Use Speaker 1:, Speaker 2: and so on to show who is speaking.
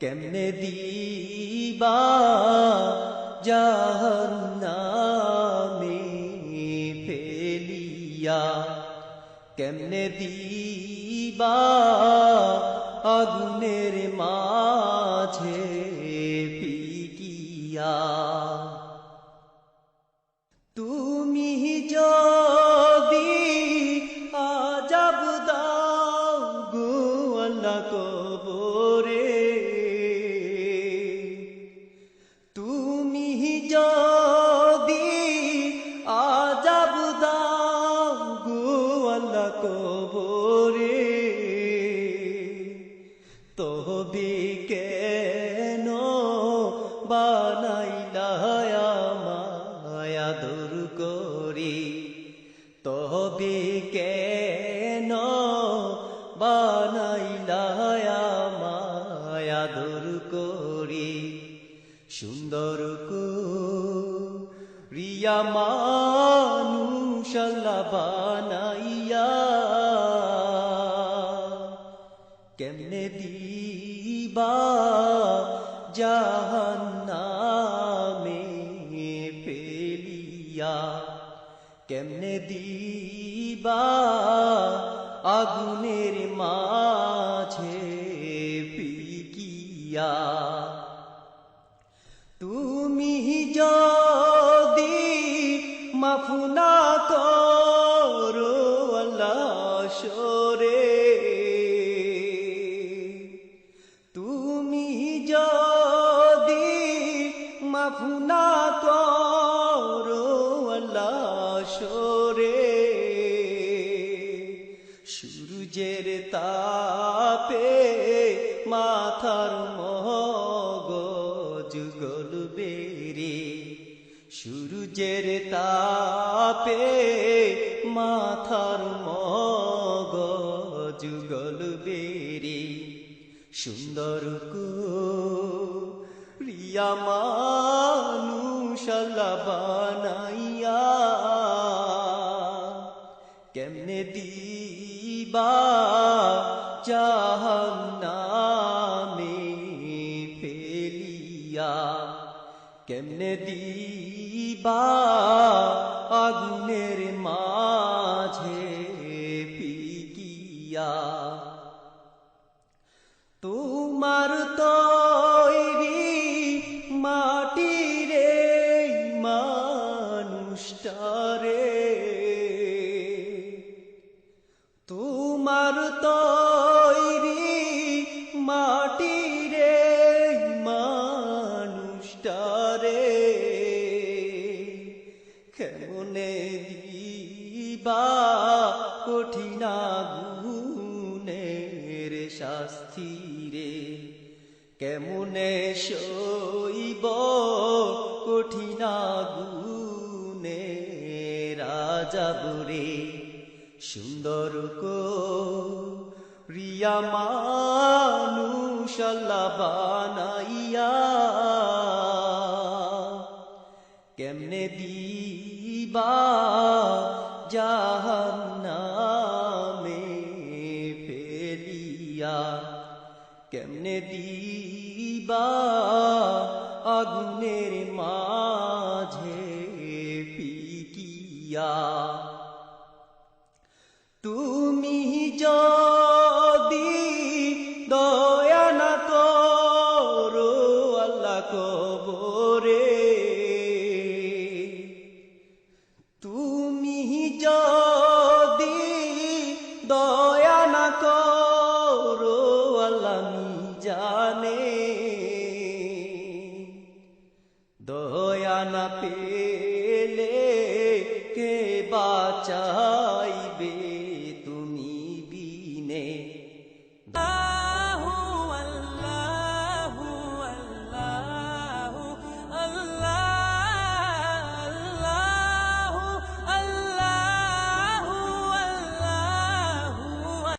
Speaker 1: কেমনে দিবা জাহান্নামে ফেলিয়া? কেমনে দিবা আগুনের মাঝে পিকিয়া তুমি যদি আজাব দাও গো আল্লাহ সুন্দর কো রিয়া মানুষ বানাইয়া। কেমনে দিবা জাহান্নামে ফেলিয়া? কেমনে দিবা আগুনের মাঝে তুমি যদি মাফুনা করো সরে। তুমি যদি মাফুনা করো সরে। সূর্যের তাপে মাথার মগজ গলবে রে সূর্যের তাপে মাথার মগজ গলবে রে সুন্দর কো রিয়া মানুষ আল্লাহ বানাইয়া, কেমনে দিবা জাহান্নামে কেমনে দিবা আগুনের মাঝে? দিবা কঠিনা গুণের শাস্তি রে। কেমনে সইব কঠিনা গুণে রাজা বুরে সুন্দর কো রিয়া মানুষ আল্লাহ বানাইয়া, কেমনে দিবা জাহান্নামে ফেলিয়া কেমনে দিবা আগুনের মাঝে পিকিয়া তুই জানে। দয়া না পেলে কে বাঁচা